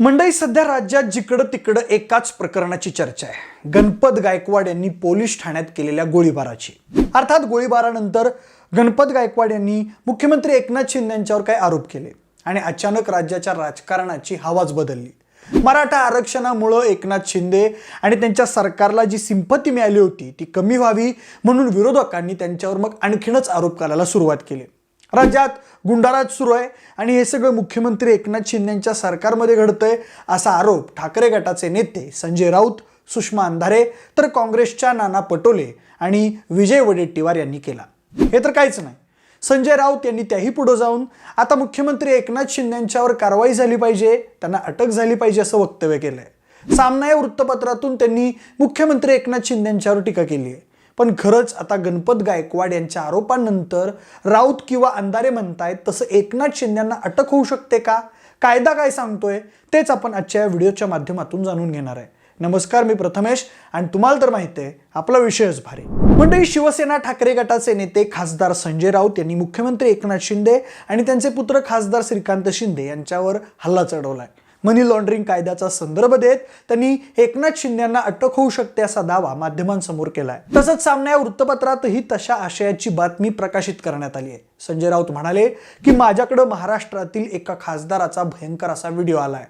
मंडई सध्या राज्यात जिकडं तिकडं एकाच प्रकरणाची चर्चा आहे. गणपत गायकवाड यांनी पोलीस ठाण्यात केलेल्या गोळीबाराची. अर्थात गोळीबारानंतर गणपत गायकवाड यांनी मुख्यमंत्री एकनाथ शिंदे यांच्यावर काही आरोप केले आणि अचानक राज्याच्या राजकारणाची हवाच बदलली. मराठा आरक्षणामुळं एकनाथ शिंदे आणि त्यांच्या सरकारला जी सिंपती मिळाली होती ती कमी व्हावी म्हणून विरोधकांनी त्यांच्यावर मग आणखीनच आरोप करायला सुरुवात केली. राज्यात गुंडाराज सुरू आहे आणि हे सगळं मुख्यमंत्री एकनाथ शिंदेंच्या सरकारमध्ये घडतंय असा आरोप ठाकरे गटाचे नेते संजय राऊत सुषमा अंधारे तर काँग्रेसच्या नाना पटोले आणि विजय वडेट्टीवार यांनी केला. हे तर काहीच नाही. संजय राऊत यांनी त्याही पुढं जाऊन आता मुख्यमंत्री एकनाथ शिंदेंच्यावर कारवाई झाली पाहिजे त्यांना अटक झाली पाहिजे असं वक्तव्य केलंय. सामना या वृत्तपत्रातून त्यांनी मुख्यमंत्री एकनाथ शिंदेंच्यावर टीका केली आहे पण खरंच आता गणपत गायकवाड यांच्या आरोपांनंतर राऊत किंवा अंधारे म्हणतायत तसं एकनाथ शिंद्यांना अटक होऊ शकते का? कायदा काय सांगतोय? तेच आपण आजच्या या व्हिडिओच्या माध्यमातून जाणून घेणार आहे. नमस्कार मी प्रथमेश आणि तुम्हाला तर माहिती आहे आपला विषयच भारी. मंडळी शिवसेना ठाकरे गटाचे नेते खासदार संजय राऊत यांनी मुख्यमंत्री एकनाथ शिंदे आणि त्यांचे पुत्र खासदार श्रीकांत शिंदे यांच्यावर हल्ला चढवलाय. मनी लॉन्ड्रिंग कायद्याचा संदर्भ देत त्यांनी एकनाथ शिंद्यांना अटक होऊ शकते असा दावा माध्यमांसमोर केलाय. तसंच सामन्या वृत्तपत्रातही तशा आशयाची बातमी प्रकाशित करण्यात आली आहे. संजय राऊत म्हणाले की माझ्याकडं महाराष्ट्रातील एका खासदाराचा भयंकर असा व्हिडिओ आलाय.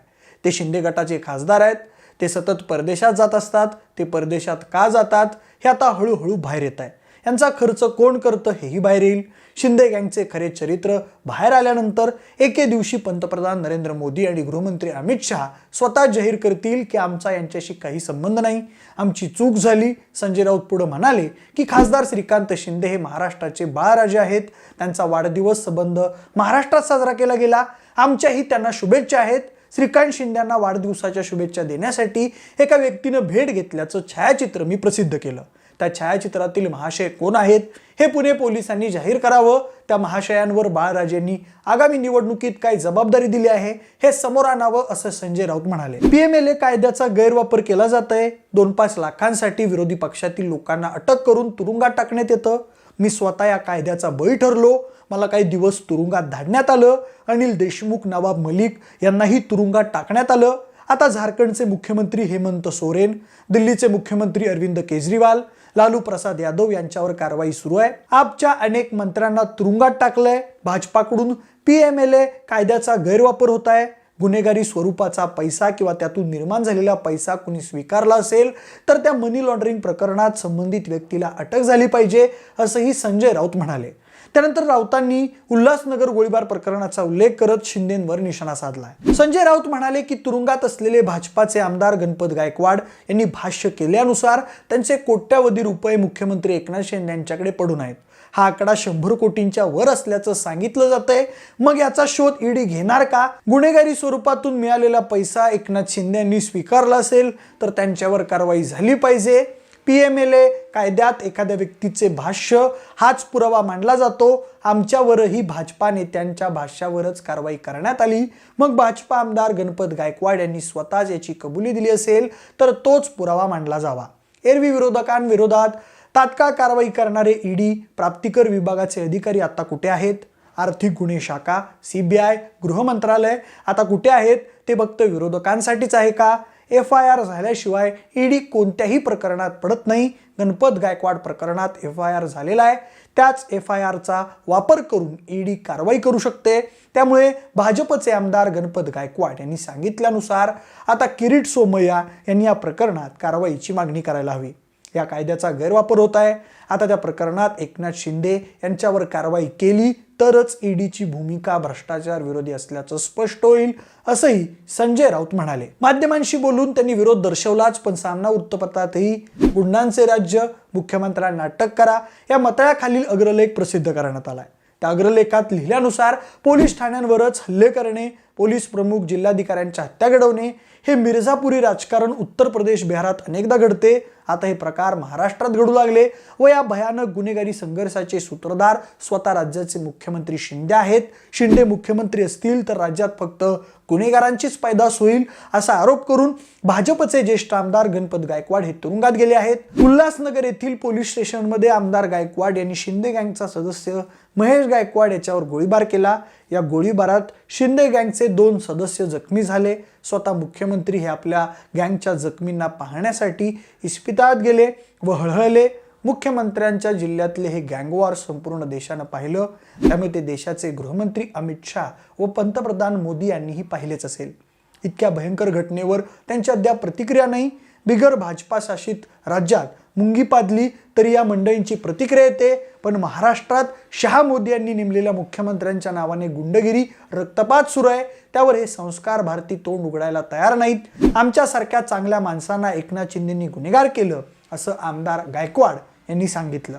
ते शिंदे गटाचे खासदार आहेत. ते सतत परदेशात जात असतात. ते परदेशात का जातात? हे आता हळूहळू बाहेर येत आहे. यांचा खर्च कोण करतं हेही बाहेर येईल. शिंदे गँगचे खरे चरित्र बाहेर आल्यानंतर एके दिवशी पंतप्रधान नरेंद्र मोदी आणि गृहमंत्री अमित शहा स्वतः जाहीर करतील की आमचा यांच्याशी काही संबंध नाही. आमची चूक झाली. संजय राऊत पुढे म्हणाले की खासदार श्रीकांत शिंदे हे महाराष्ट्राचे बाळराजे आहेत. त्यांचा वाढदिवस संबंध महाराष्ट्रात साजरा केला गेला. आमच्याही त्यांना शुभेच्छा आहेत. श्रीकांत शिंद्यांना वाढदिवसाच्या शुभेच्छा देण्यासाठी एका व्यक्तीनं भेट घेतल्याचं छायाचित्र मी प्रसिद्ध केलं. त्या छायाचित्रातील महाशय कोण आहेत हे पुणे पोलिसांनी जाहीर करावं. त्या महाशयांवर बाळराजेंनी आगामी निवडणुकीत काय जबाबदारी दिली आहे हे समोर आणावं असं संजय राऊत म्हणाले. पीएमएलए कायद्याचा गैरवापर केला जात आहे दोन पाच लाखांसाठी विरोधी पक्षातील लोकांना अटक करून तुरुंगात टाकण्यात येतं. मी स्वतः या कायद्याचा बळी ठरलो. मला काही दिवस तुरुंगात धाडण्यात आलं. अनिल देशमुख नवाब मलिक यांनाही तुरुंगात टाकण्यात आलं. आता झारखंडचे मुख्यमंत्री हेमंत सोरेन दिल्लीचे मुख्यमंत्री अरविंद केजरीवाल लालू प्रसाद यादव यांच्यावर कारवाई सुरू आहे. आपच्या अनेक मंत्र्यांना तुरुंगात टाकलंय. भाजपाकडून पीएमएलए कायद्याचा गैरवापर होत आहे. गुन्हेगारी स्वरूपाचा पैसा किंवा त्यातून निर्माण झालेला पैसा कुणी स्वीकारला असेल तर त्या मनी लॉन्ड्रिंग प्रकरणात संबंधित व्यक्तीला अटक झाली पाहिजे असंही संजय राऊत म्हणाले. त्यानंतर राऊतांनी उल्हासनगर गोळीबार प्रकरणाचा उल्लेख करत शिंदेंवर निशाणा साधलाय. संजय राऊत म्हणाले की तुरुंगात असलेले भाजपाचे आमदार गणपत गायकवाड यांनी भाष्य केल्यानुसार त्यांचे कोट्यावधी रुपये मुख्यमंत्री एकनाथ शिंदे यांच्याकडे पडून आहेत. हा आकडा शंभर कोटींच्या वर असल्याचं सांगितलं जातंय. मग याचा शोध ईडी घेणार का? गुन्हेगारी स्वरूपातून मिळालेला पैसा एकनाथ शिंदे यांनी स्वीकारला असेल तर त्यांच्यावर कारवाई झाली पाहिजे. पी एम एल ए कायद्यात एखाद्या व्यक्तीचे भाष्य हाच पुरावा मानला जातो. आमच्यावरही भाजपा नेत्यांच्या भाष्यावरच कारवाई करण्यात आली. मग भाजपा आमदार गणपत गायकवाड यांनी स्वतःच याची कबुली दिली असेल तर तोच पुरावा मानला जावा. एरवी विरोधकांविरोधात तात्काळ कारवाई करणारे ईडी प्राप्तिकर विभागाचे अधिकारी आता कुठे आहेत? आर्थिक गुन्हे शाखा सीबीआय गृहमंत्रालय आता कुठे आहेत? ते फक्त विरोधकांसाठीच आहे का? एफ आय आर झाल्याशिवाय ईडी कोणत्याही प्रकरणात पडत नाही. गणपत गायकवाड प्रकरणात एफ आय आर झालेला आहे. त्याच एफ आय आरचा वापर करून ईडी कारवाई करू शकते. त्यामुळे भाजपचे आमदार गणपत गायकवाड यांनी सांगितल्यानुसार आता किरीट सोमय्या यांनी या प्रकरणात कारवाईची मागणी करायला हवी. या कायद्याचा गैरवापर होत आहे. आता त्या प्रकरणात एकनाथ शिंदे यांच्यावर कारवाई केली तरच ईडीची भूमिका भ्रष्टाचार विरोधी असल्याचं स्पष्ट होईल असंही संजय राऊत म्हणाले. माध्यमांशी बोलून त्यांनी विरोध दर्शवलाच पण सामना वृत्तपत्रातही गुंडांचे राज्य मुख्यमंत्र्यांना अटक करा या मतळ्याखालील अग्रलेख प्रसिद्ध करण्यात आलाय. त्या अग्रलेखात लिहिल्यानुसार पोलीस ठाण्यांवरच हल्ले करणे पोलीस प्रमुख जिल्हाधिकाऱ्यांच्या हत्या घडवणे हे मिर्झापुरी राजकारण उत्तर प्रदेश बिहारात अनेकदा घडते. आता हे प्रकार महाराष्ट्रात घडू लागले व या भयानक गुन्हेगारी संघर्षाचे सूत्रधार स्वतः राज्याचे मुख्यमंत्री शिंदे आहेत. शिंदे मुख्यमंत्री असतील तर राज्यात फक्त गुन्हेगारांचीच पैदास होईल असा आरोप करून भाजपचे ज्येष्ठ आमदार गणपत गायकवाड हे तुरुंगात गेले आहेत. उल्हासनगर येथील पोलीस स्टेशनमध्ये आमदार गायकवाड यांनी शिंदे गँगचा सदस्य महेश गायकवाड याच्यावर गोळीबार केला. या गोळीबारात शिंदे गँगचे दोन सदस्य जखमी झाले. स्वतः मुख्यमंत्री हे आपल्या गँगच्या जखमींना पाहण्यासाठी इस्पितळात गेले व हळहळले. मुख्यमंत्र्यांच्या जिल्ह्यातले हे गँगवार संपूर्ण देशानं पाहिलं. त्यामुळे ते देशाचे गृहमंत्री अमित शाह व पंतप्रधान मोदी यांनीही पाहिलेच असेल. इतक्या भयंकर घटनेवर त्यांची अद्याप प्रतिक्रिया नाही. बिगर भाजपा शासित राज्यात मुंगी पादली तरी या मंडळींची प्रतिक्रिया येते. पण महाराष्ट्रात शहा मोदी यांनी नेमलेल्या मुख्यमंत्र्यांच्या नावाने गुंडगिरी रक्तपात सुरू आहे. त्यावर हे संस्कार भारती तोंड उघडायला तयार नाहीत. आमच्यासारख्या चांगल्या माणसांना एकनाथ शिंदेंनी गुन्हेगार केलं असं आमदार गायकवाड यांनी सांगितलं.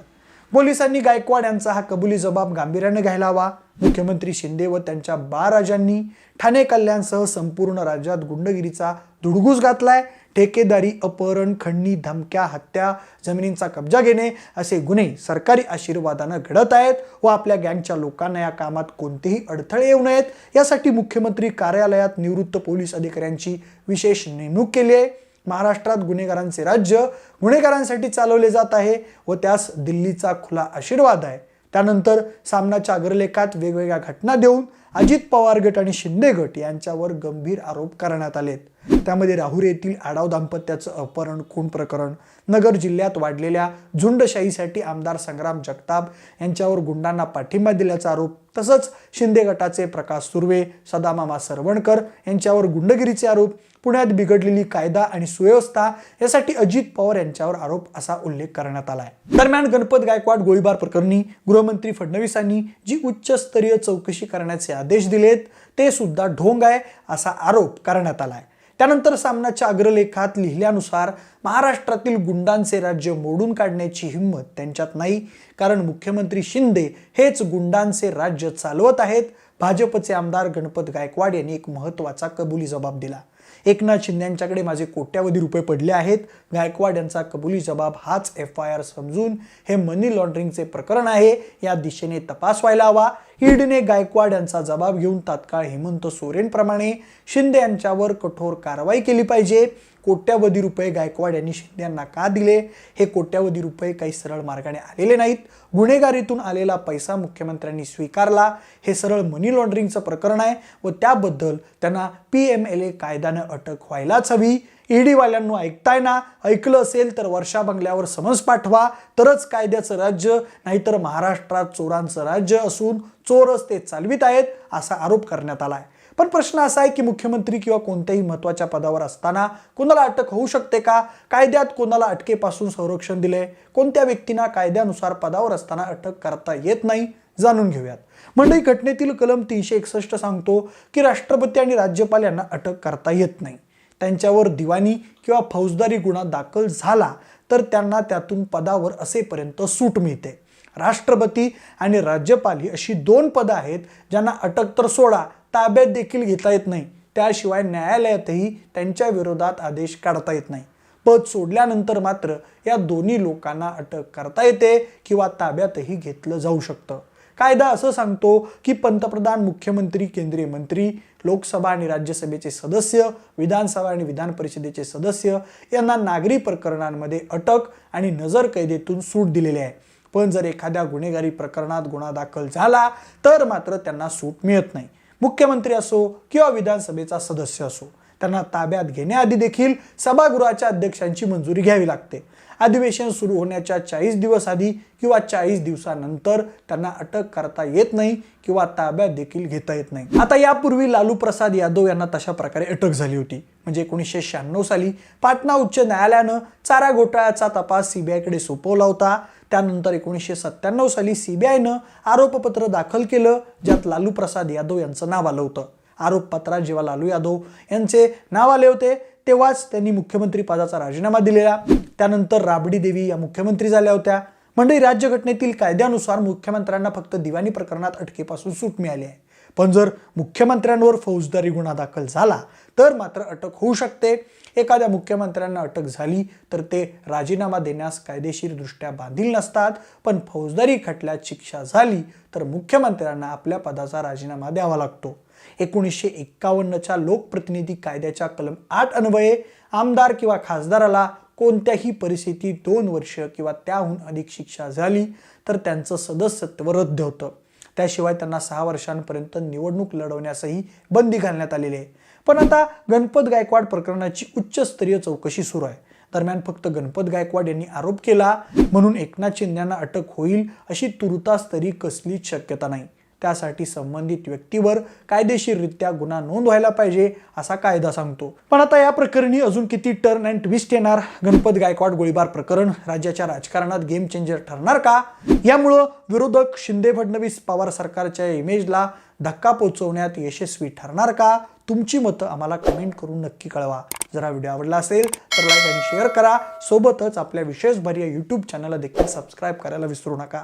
पोलिसांनी गायकवाड यांचा हा कबुली जबाब गांभीर्याने घ्यायला हवा. मुख्यमंत्री शिंदे व त्यांच्या बाराजांनी ठाणे कल्याणसह संपूर्ण राज्यात गुंडगिरीचा धुडगूस घातलाय. ठेकेदारी अपहरण खंडणी धमक्या हत्या जमिनींचा कब्जा घेणे असे गुन्हे सरकारी आशीर्वादानं घडत आहेत व आपल्या गँगच्या लोकांना या कामात कोणतेही अडथळे येऊ नयेत. यासाठी मुख्यमंत्री कार्यालयात निवृत्त पोलीस अधिकाऱ्यांची विशेष नेमणूक केली आहे. महाराष्ट्रात गुन्हेगारांचे राज्य गुन्हेगारांसाठी चालवले जात आहे व त्यास दिल्लीचा खुला आशीर्वाद आहे. त्यानंतर सामनाच्या अग्रलेखात वेगवेगळ्या घटना देऊन अजित पवार गट आणि शिंदे गट यांच्यावर गंभीर आरोप करण्यात आलेत. त्यामध्ये राहुर येथील आडाव दाम्पत्याचं अपहरण खून प्रकरण नगर जिल्ह्यात वाढलेल्या झुंडशाहीसाठी आमदार संग्राम जगताप यांच्यावर गुंडांना पाठिंबा दिल्याचा आरोप तसंच शिंदे गटाचे प्रकाश सुर्वे सदामामा सरवणकर यांच्यावर गुंडगिरीचे आरोप पुण्यात बिघडलेली कायदा आणि सुव्यवस्था यासाठी अजित पवार यांच्यावर आरोप असा उल्लेख करण्यात आलाय. दरम्यान गणपत गायकवाड गोळीबार प्रकरणी गृहमंत्री फडणवीसांनी जी उच्चस्तरीय चौकशी करण्याचे आदेश दिलेत ते सुद्धा ढोंग आहे असा आरोप करण्यात आलाय. त्यानंतर सामनाच्या अग्रलेखात लिहिल्यानुसार महाराष्ट्रातील गुंडांचे राज्य मोडून काढण्याची हिंमत त्यांच्यात नाही. कारण मुख्यमंत्री शिंदे हेच गुंडांचे राज्य चालवत आहेत. भाजपचे आमदार गणपत गायकवाड यांनी एक महत्त्वाचा कबुली जबाब दिला. एकनाथ शिंदे यांच्याकडे माझे कोट्यावधी रुपये पडले आहेत. गायकवाड यांचा कबुली जबाब हाच एफ आय आर समजून हे मनी लॉन्ड्रिंगचे प्रकरण आहे. या दिशेने तपास व्हायला हवा. ईडने गायकवाड यांचा जबाब घेऊन तात्काळ हेमंत सोरेनप्रमाणे शिंदे यांच्यावर कठोर कारवाई केली पाहिजे. कोट्यावधी रुपये गायकवाड यांनी शिंदे यांना का दिले? हे कोट्यावधी रुपये काही सरळ मार्गाने आलेले नाहीत. गुन्हेगारीतून आलेला पैसा मुख्यमंत्र्यांनी स्वीकारला. हे सरळ मनी लॉन्ड्रिंगचं प्रकरण आहे व त्याबद्दल त्यांना पी एम एल ए कायदा कायद्यानं अटक व्हायलाच हवी. ईडीवाल्यांनो ऐकताय ना ऐकलं असेल तर वर्षा बंगल्यावर समज पाठवा. तरच कायद्याचं राज्य नाहीतर महाराष्ट्रात चोरांचं राज्य असून चोरच ते चालवित आहेत असा आरोप करण्यात आलाय. पण प्रश्न असा आहे की मुख्यमंत्री किंवा कोणत्याही महत्त्वाच्या पदावर असताना कोणाला अटक होऊ शकते का? कायद्यात कोणाला अटकेपासून संरक्षण दिले कोणत्या व्यक्तींना कायद्यानुसार पदावर असताना अटक करता येत नाही? जाणून घेऊयात. मंडळी घटनेतील कलम तीनशे एकसष्ट सांगतो की राष्ट्रपती आणि राज्यपाल यांना अटक करता येत नाही. त्यांच्यावर दिवाणी किंवा फौजदारी गुन्हा दाखल झाला तर त्यांना त्यातून पदावर असेपर्यंत सूट मिळते. राष्ट्रपती आणि राज्यपाल ही अशी दोन पदं आहेत ज्यांना अटक तर सोडा ताब्यात देखील घेता येत नाही. त्याशिवाय न्यायालयातही त्यांच्या विरोधात आदेश काढता येत नाही. पद सोडल्यानंतर मात्र या दोन्ही लोकांना अटक करता येते किंवा ताब्यातही घेतलं जाऊ शकतं. कायदा असं सांगतो की पंतप्रधान मुख्यमंत्री केंद्रीय मंत्री लोकसभा आणि राज्यसभेचे सदस्य विधानसभा आणि विधान परिषदेचे सदस्य यांना नागरी प्रकरणांमध्ये अटक आणि नजर कैदेतून सूट दिलेली आहे. पण जर एखाद्या गुन्हेगारी प्रकरणात गुन्हा दाखल झाला तर मात्र त्यांना सूट मिळत नाही. मुख्यमंत्री असो किंवा विधानसभेचा सदस्य असो त्यांना ताब्यात घेण्याआधी देखील सभागृहाच्या अध्यक्षांची मंजुरी घ्यावी लागते. अधिवेशन सुरू होण्याच्या चाळीस दिवस आधी किंवा चाळीस दिवसानंतर त्यांना अटक करता येत नाही किंवा ताब्यात देखील घेता येत नाही. आता यापूर्वी लालू प्रसाद यादव यांना तशा प्रकारे अटक झाली होती. म्हणजे एकोणीसशे शहाण्णव साली पाटणा उच्च न्यायालयानं चारा घोटाळ्याचा तपास सीबीआयकडे सोपवला होता. त्यानंतर एकोणीसशे सत्त्याण्णव साली सीबीआयनं आरोपपत्र दाखल केलं ज्यात लालू प्रसाद यादव यांचं नाव आलं होतं. आरोपपत्रात जेव्हा लालू यादव यांचे नाव आले होते तेव्हाच त्यांनी मुख्यमंत्री पदाचा राजीनामा दिलेला. त्यानंतर राबडी देवी या मुख्यमंत्री झाल्या होत्या. मंडळी राज्यघटनेतील कायद्यानुसार मुख्यमंत्र्यांना फक्त दिवाणी प्रकरणात अटकेपासून सूट मिळाली आहे. पण जर मुख्यमंत्र्यांवर फौजदारी गुन्हा दाखल झाला तर मात्र अटक होऊ शकते. एखाद्या मुख्यमंत्र्यांना अटक झाली तर ते राजीनामा देण्यास कायदेशीरदृष्ट्या बांधील नसतात. पण फौजदारी खटल्यात शिक्षा झाली तर मुख्यमंत्र्यांना आपल्या पदाचा राजीनामा द्यावा लागतो. एकोणीसशे एक्कावन्नच्या लोकप्रतिनिधी कायद्याच्या कलम आठ अन्वये आमदार किंवा खासदाराला कोणत्याही परिस्थितीत दोन वर्ष किंवा त्याहून अधिक शिक्षा झाली तर त्यांचं सदस्यत्व रद्द होतं. त्याशिवाय त्यांना सहा वर्षांपर्यंत निवडणूक लढवण्यासही बंदी घालण्यात आलेली आहे. पण आता गणपत गायकवाड प्रकरणाची उच्चस्तरीय चौकशी सुरू आहे. दरम्यान फक्त गणपत गायकवाड यांनी आरोप केला म्हणून एकनाथ शिंदेना अटक होईल अशी तुर्तास तरी कसलीच शक्यता नाही. त्यासाठी संबंधित व्यक्तीवर कायदेशीररित्या गुन्हा नोंद व्हायला पाहिजे असा कायदा सांगतो. पण आता या प्रकरणी अजून किती टर्न अँड ट्विस्ट येणार? गणपत गायकवाड गोळीबार प्रकरण राज्याच्या राजकारणात गेम चेंजर ठरणार का? यामुळं विरोधक शिंदे फडणवीस पवार सरकारच्या इमेजला धक्का पोहोचवण्यात यशस्वी ठरणार का? तुमची मतं आम्हाला कमेंट करून नक्की कळवा. जर व्हिडिओ आवडला असेल तर लाईक आणि शेअर करा. सोबतच आपल्या विशेषभर या यूट्यूब चॅनलला देखील सबस्क्राईब करायला विसरू नका.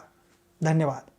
धन्यवाद.